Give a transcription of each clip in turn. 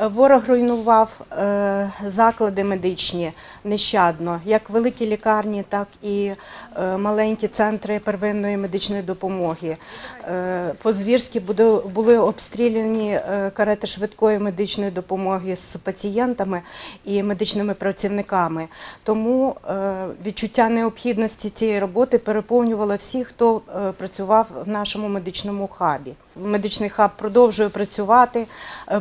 Ворог руйнував е, заклади медичні нещадно, як великі лікарні, так і е, маленькі центри первинної медичної допомоги. Е, По-звірськи були обстріляні карети швидкої медичної допомоги з пацієнтами і медичними працівниками. Тому відчуття необхідності цієї роботи переповнювало всіх, хто працював в нашому медичному хабі. Медичний хаб продовжує працювати,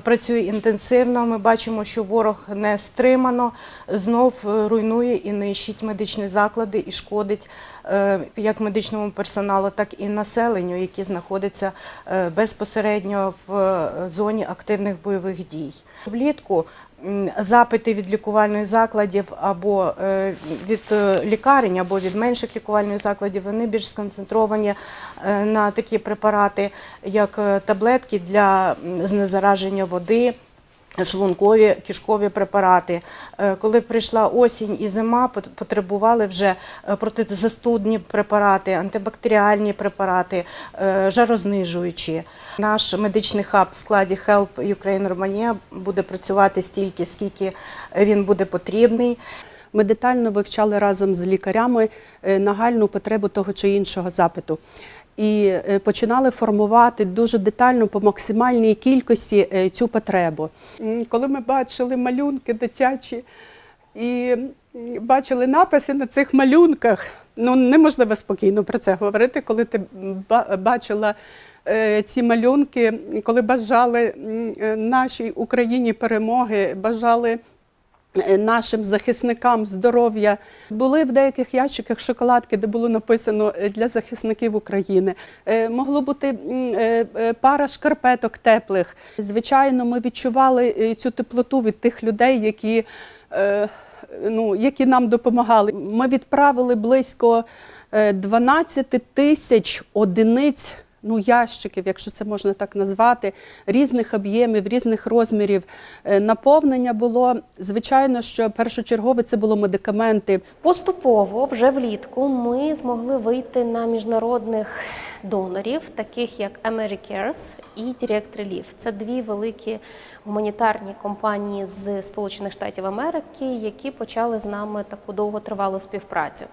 працює інтенсивно. Ми бачимо, що ворог не стримано знов е, руйнує і нищить медичні заклади і шкодить е, як медичному персоналу, так і населенню, які знаходяться е, безпосередньо в зоні активних бойових дій. Влітку запити від лікувальних закладів або від лікарень, або від менших лікувальних закладів, вони більш сконцентровані на такі препарати, як таблетки для знезараження води. Шлункові кишкові препарати. Е, Коли прийшла осінь і зима, пот- потребували вже е, протизастудні препарати, антибактеріальні препарати, е, жарознижуючі. Наш медичний хаб в складі Help Ukraine Romania буде працювати стільки, скільки він буде потрібний. Ми детально вивчали разом з лікарями е, нагальну потребу того чи іншого запиту. І е, починали формувати дуже детально по максимальній кількості е, цю потребу. Коли ми бачили малюнки дитячі і бачили написи на цих малюнках, ну неможливо спокійно про це говорити, коли ти бачила ці малюнки, коли бажали нашій Україні перемоги, бажали нашим захисникам здоров'я. Були в деяких ящиках шоколадки, де було написано е, для захисників України. Е, Могло бути е, е, пара шкарпеток теплих. Звичайно, ми відчували е, цю теплоту від тих людей, які. е, Ну, які нам допомагали. Ми відправили близько е, 12 тисяч одиниць ну, ящиків, якщо це можна так назвати, різних об'ємів, різних розмірів. Е, Наповнення було, звичайно, що першочергове це було медикаменти. Поступово вже влітку ми змогли вийти на міжнародних донорів, таких як AmeriCares і Direct Relief. Це дві великі гуманітарні компанії з Сполучених Штатів Америки, які почали з нами таку довготривалу співпрацю.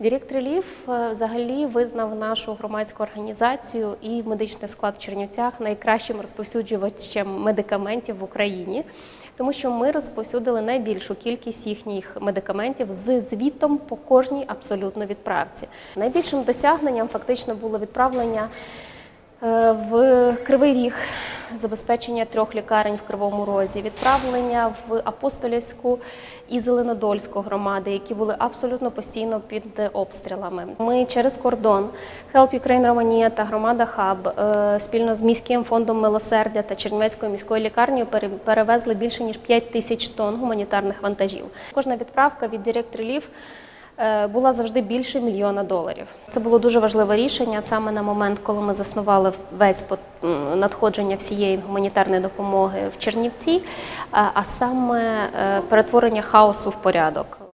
Direct Relief е, взагалі визнав нашу громадську організацію і медичний склад в Чернівцях найкращим розповсюджувачем медикаментів в Україні тому що ми розповсюдили найбільшу кількість їхніх медикаментів з звітом по кожній абсолютно відправці. Найбільшим досягненням фактично було відправлення е, в Кривий Ріг, забезпечення трьох лікарень в Кривому Розі, відправлення в Апостолівську і Зеленодольську громади, які були абсолютно постійно під обстрілами. Ми через кордон Help Ukraine Romania та громада Хаб е, спільно з міським фондом милосердя та Чернівецькою міською лікарнею пере- перевезли більше ніж 5 тисяч тонн гуманітарних вантажів. Кожна відправка від е, була завжди більше мільйона доларів. Це було дуже важливе рішення саме на момент, коли ми заснували весь надходження всієї гуманітарної допомоги в Чернівці, а а саме е, перетворення хаосу в порядок.